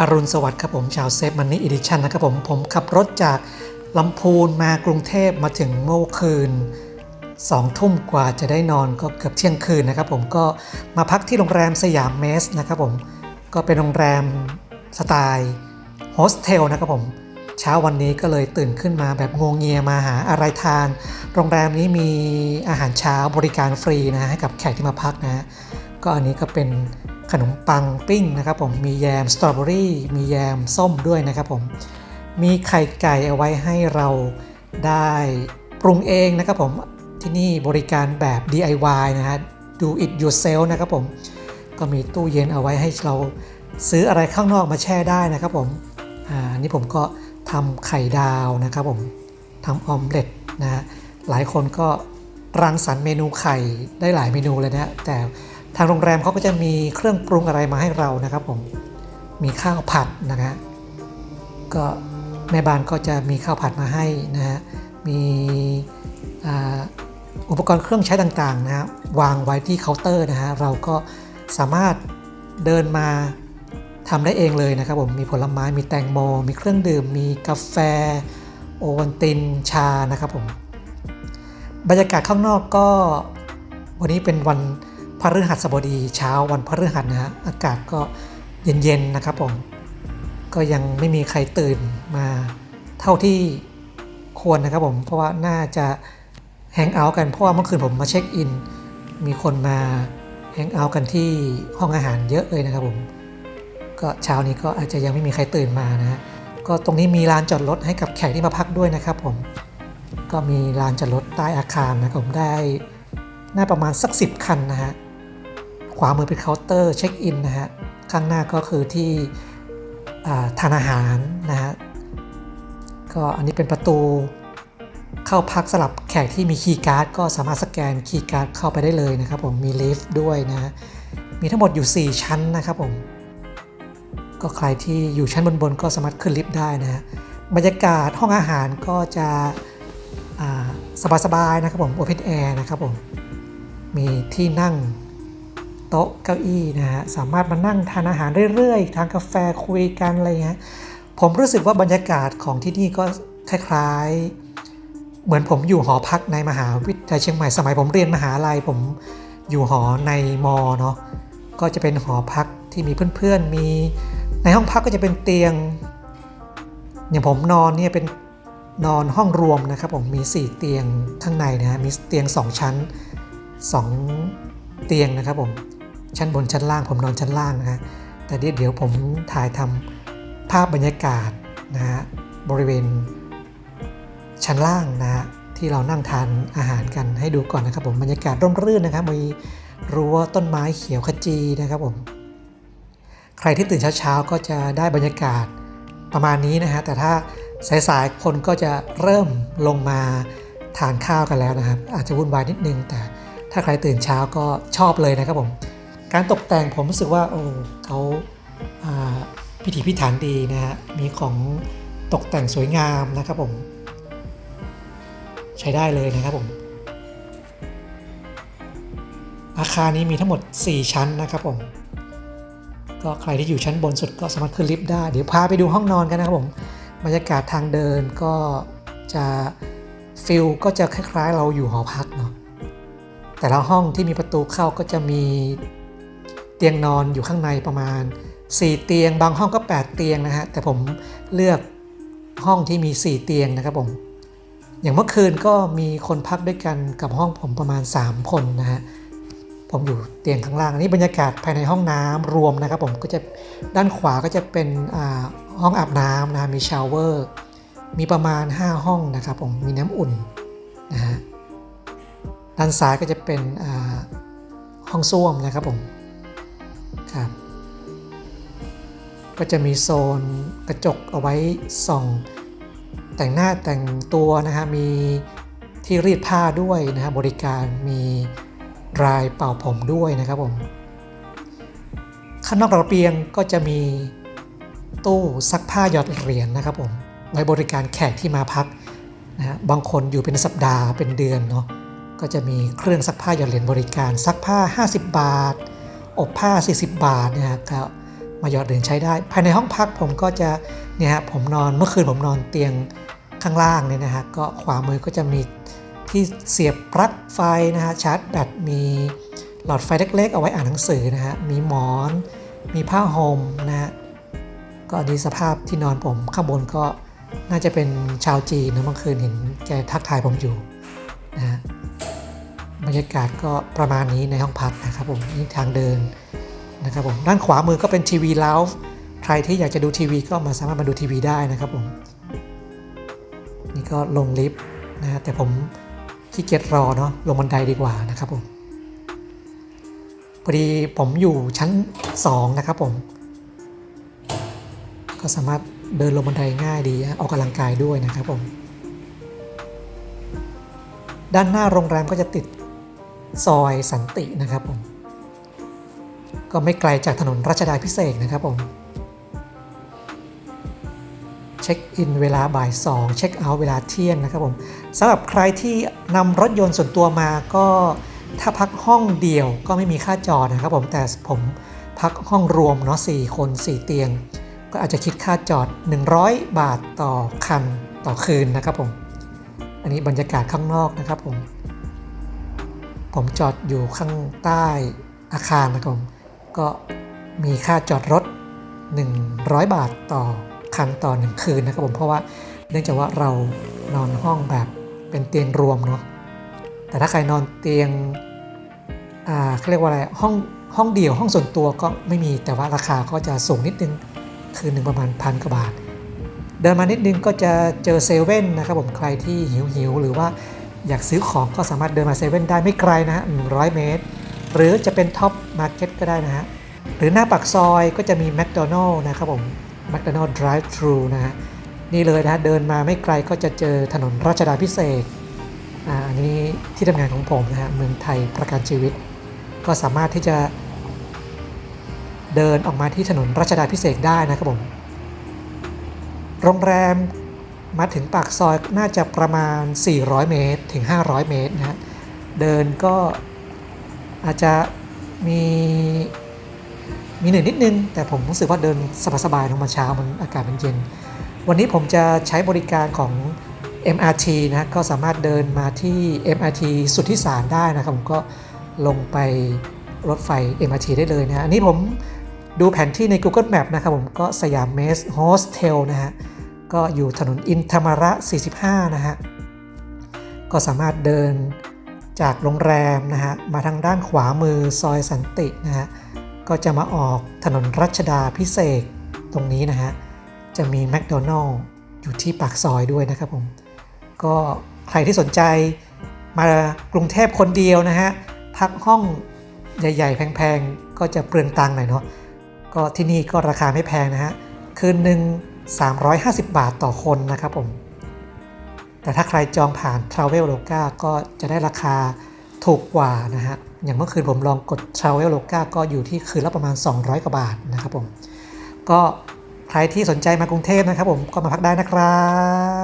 อรุณสวัสดิ์ครับผมชาวเซฟมันนี่อีดิชันนะครับผม ผมขับรถจากลำพูนมากรุงเทพมาถึงเมื่อคืนสองทุ่มกว่าจะได้นอนก็เกือบเที่ยงคืนนะครับผมก็มาพักที่โรงแรมสยามเมสนะครับผมก็เป็นโรงแรมสไตล์โฮสเทลนะครับผมเช้าวันนี้ก็เลยตื่นขึ้นมาแบบงงเงียมาหาอะไรทาน โรงแรมนี้มีอาหารเช้าบริการฟรีนะให้กับแขกที่มาพักนะ ก็อันนี้ก็เป็น ขนมปังปิ้งนะครับผมมีแยมสตรอเบอรี่มีแยมส้มด้วยนะครับผมมีไข่ไก่เอาไว้ให้เราได้ปรุงเองนะครับผมที่นี่บริการแบบ DIY นะฮะ do it yourself นะครับผมก็มีตู้เย็นเอาไว้ให้เราซื้ออะไรข้างนอกมาแช่ได้นะครับผมอ่าอันนี้ผมก็ทำไข่ดาวนะครับผมทำออมเล็ตนะฮะหลายคนก็รังสรรค์เมนูไข่ได้หลายเมนูเลยนะแต่ ทางโรงแรมเขาก็จะมีเครื่องปรุงอะไรมาให้เรานะครับผม มีข้าวผัดนะฮะก็แม่บ้านก็จะมีข้าวผัดมาให้นะฮะ มีอุปกรณ์เครื่องใช้ต่างๆนะฮะวางไว้ที่เคาน์เตอร์นะฮะ เราก็สามารถเดินมาทำได้เองเลยนะครับผม มีผลไม้ มีแตงโม มีเครื่องดื่ม มีกาแฟ โอวัลติน ชา นะครับผม บรรยากาศข้างนอกก็วันนี้เป็นวัน ฤหัสบดีเช้าวันพฤหัสนะฮะอากาศก็เย็นๆนะครับผมก็ยังไม่มีใครตื่นมาเท่าที่ควรนะครับผม เพราะว่าน่าจะแฮงเอาท์กันเพราะว่าเมื่อคืนผมมาเช็คอิน มีคนมาแฮงเอาท์กันที่ห้องอาหารเยอะเลยนะครับผม ก็เช้านี้ก็อาจจะยังไม่มีใครตื่นมานะฮะก็ตรงนี้มีลานจอดรถให้กับแขกที่มาพักด้วยนะครับผม ก็มีลานจอดรถใต้อาคารนะครับผมได้น่าประมาณสัก 10 คันนะฮะ ขวามือเป็นเคาน์เตอร์เช็คอินนะฮะข้างหน้าก็คือที่ทานอาหารนะฮะก็อันนี้เป็นประตูเข้าพักสำหรับแขกที่มีคีย์การ์ดก็สามารถสแกนคีย์การ์ดเข้าไปได้เลยนะครับผมมีลิฟต์ด้วยนะ มีทั้งหมดอยู่ 4 ชั้นนะครับผม ก็ใครที่อยู่ชั้นบนๆก็สามารถขึ้นลิฟต์ได้นะฮะบรรยากาศห้องอาหารก็จะสบายๆนะครับผม Open Air นะครับผม มีที่นั่ง โต๊ะเก้าอี้นะฮะสามารถมานั่งทานอาหารเรื่อยๆ ทานกาแฟคุยกันอะไรเงี้ยผมรู้สึกว่าบรรยากาศของที่นี่ก็คล้ายๆ เหมือนผมอยู่หอพักในมหาวิทยาลัยเชียงใหม่สมัยผมเรียนมหาลัยผมอยู่หอในมอเนาะก็จะเป็นหอพักที่มีเพื่อนๆมีในห้องพักก็จะเป็นเตียง อย่างผมนอนเนี่ยเป็นนอนห้องรวมนะครับผมมี 4 เตียงข้างในนะฮะมีเตียง 2 ชั้น 2 เตียงนะครับผม ชั้นบนชั้นล่างผมนอนชั้นล่างนะฮะแต่เดี๋ยวผมถ่ายทำภาพบรรยากาศนะฮะบริเวณชั้นล่างนะฮะที่เรานั่งทานอาหารกันให้ดูก่อนนะครับผมบรรยากาศร่มรื่นนะครับมีรั้วต้นไม้เขียวขจีนะครับผมใครที่ตื่นเช้าๆก็จะได้บรรยากาศประมาณนี้นะฮะแต่ถ้าสายๆคนก็จะเริ่มลงมาทานข้าวกันแล้วนะครับ อาจจะวุ่นวายนิดนึง แต่ถ้าใครตื่นเช้าก็ชอบเลยนะครับผม การตกแต่งผมรู้สึกว่าโอ้เขาพิถีพิถันดีนะฮะ มีของตกแต่งสวยงามนะครับผม ใช้ได้เลยนะครับผม อาคารนี้มีทั้งหมด 4 ชั้นนะครับผม ก็ใครที่อยู่ชั้นบนสุดก็สามารถขึ้นลิฟต์ได้ เดี๋ยวพาไปดูห้องนอนกันนะครับผม บรรยากาศทางเดินก็จะฟิลก็จะคล้ายๆ เราอยู่หอพักเนาะแต่ละห้องที่มีประตูเข้าก็จะมี ตียงนอนอยู่ข้างในประมาณ 4 เตียง บางห้องก็ 8 เตียงนะฮะแต่ผมเลือกห้องที่มี 4 เตียงนะครับผมอย่างเมื่อคืนก็มีคนพักด้วยกันกับห้องผมประมาณ 3 คนนะฮะผมอยู่เตียงข้างล่างอันนี้บรรยากาศภายในห้องน้ำรวมนะครับผมก็จะด้านขวาก็จะเป็นอ่าห้องอาบน้ำนะมีชาวเวอร์มีประมาณ 5 ห้องนะครับผมมีน้ำอุ่นนะฮะด้านซ้ายก็จะเป็นอ่าห้องส้วมนะครับผม ครับ ก็จะมีโซนกระจกเอาไว้ส่อง แต่งหน้าแต่งตัวนะฮะมีที่รีดผ้าด้วยนะฮะบริการมีรายเป่าผมด้วยนะครับผมข้างนอกระเบียงก็จะมีตู้ซักผ้าหยอดเหรียญนะครับผมไว้บริการแขกที่มาพักนะฮะบางคนอยู่เป็นสัปดาห์เป็นเดือนเนาะก็จะมีเครื่องซักผ้าหยอดเหรียญบริการซักผ้า 50 บาท อบผ้า 40 บาทนะฮะก็มาหยอดเหรียญใช้ได้ ภายในห้องพักผมก็จะเนี่ยฮะผมนอนเมื่อคืนผมนอนเตียงข้างล่างเนี่ยนะฮะก็ขวามือก็จะมีที่เสียบปลั๊กไฟนะฮะชาร์จแบตมีหลอดไฟเล็ก ๆ เอาไว้อ่านหนังสือนะฮะมีหมอน มีผ้าห่มนะฮะก็อันนี้สภาพที่นอนผมข้างบนก็น่าจะเป็นชาวจีนนะเมื่อคืนเห็นแกทักทายผมอยู่นะฮะ บรรยากาศก็ประมาณนี้ในห้องพักนะครับผมนี่ทางเดินนะครับผมด้านขวามือก็เป็นทีวีแล้วใครที่อยากจะดูทีวีก็มาสามารถมาดูทีวีได้นะครับผมนี่ก็ลงลิฟต์นะฮะแต่ผมขี้เกียจรอเนาะลงบันไดดีกว่านะครับผมพอดีผมอยู่ชั้น 2 นะครับผม ก็สามารถเดินลงบันไดง่ายดีออกกำลังกายด้วยนะครับผม ด้านหน้าโรงแรมก็จะติด ซอยสันตินะครับผม ก็ไม่ไกลจากถนนรัชดาพิเศษนะครับผม เช็คอินเวลาบ่าย 2 เช็คเอาท์เวลาเที่ยงนะครับผมสำหรับใครที่นำรถยนต์ส่วนตัวมาก็ถ้าพักห้องเดียวก็ไม่มีค่าจอดนะครับผมแต่ผมพักห้องรวมเนาะ4คน 4 เตียง ก็อาจจะคิดค่าจอด 100 บาทต่อคันต่อคืนนะครับผม อันนี้บรรยากาศข้างนอกนะครับผม ผมจอดอยู่ข้างใต้อาคารนะครับผมก็มีค่าจอดรถ 100 บาทต่อคันต่อ 1 คืนนะครับผมเพราะว่าเนื่องจากว่าเรานอนห้องแบบเป็นเตียงรวมเนาะแต่ถ้าใครนอนเตียงอ่าเขาเรียกว่าอะไรห้องห้องเดี่ยวห้องส่วนตัวก็ไม่มีแต่ว่าราคาก็จะสูงนิดนึงคืนหนึ่งประมาณพันกว่าบาท เดินมานิดนึงก็จะเจอเซเว่นนะครับผมใครที่หิวหิวหรือว่า อยากซื้อของก็สามารถเดินมาเซเว่นได้ไม่ไกลนะฮะ100 เมตร หรือจะเป็นท็อปมาร์เก็ตก็ได้นะฮะ หรือหน้าปากซอยก็จะมีแม d โดนัล s นะครับผมแม d โดนัล s Drive Thru นะฮะ นี่เลยนะฮะเดินมาไม่ไกลก็จะเจอถนนรัชดาพิเศษอ่าอันนี้ที่ทำงานของผมนะฮะเมืองไทยประกันชีวิต ก็สามารถที่จะเดินออกมาที่ถนนรัชดาพิเศษได้นะครับผม โรงแรม มาถึงปากซอยน่าจะประมาณ 400 เมตรถึง 500 เมตรนะเดินก็อาจจะมีมีเหนื่อยนิดนึง แต่ผมรู้สึกว่าเดินสบายๆลงมาเช้ามันอากาศมันเย็น วันนี้ผมจะใช้บริการของ MRT นะก็สามารถเดินมาที่ MRT สุทธิสารได้นะครับผมก็ลงไปรถไฟ MRT ได้เลยนะอันนี้ผมดูแผนที่ใน Google Map นะครับผมก็สยามเมสโฮสเทลนะฮะ ก็อยู่ถนนอินธรรมระ 45 นะฮะ ก็สามารถเดินจากโรงแรมนะฮะ มาทางด้านขวามือซอยสันตินะฮะ ก็จะมาออกถนนรัชดาพิเศษตรงนี้นะฮะ จะมีแม d โดนัล s อยู่ที่ปากซอยด้วยนะครับผม ก็ใครที่สนใจมากรุงเทพคนเดียวนะฮะ พักห้องใหญ่ ๆ แพง ๆ ก็จะเปลืองตังค์หน่อยเนาะ ก็ที่นี่ก็ราคาไม่แพงนะฮะ คืนหนึ่ง 350 บาทต่อคนนะครับผม แต่ถ้าใครจองผ่าน Traveloka ก็จะได้ราคาถูกกว่านะฮะ อย่างเมื่อคืนผมลองกด Traveloka ก็อยู่ที่คืนละประมาณ 200 กว่าบาทนะครับผม ก็ใครที่สนใจมากรุงเทพนะครับผมก็มาพักได้นะครับ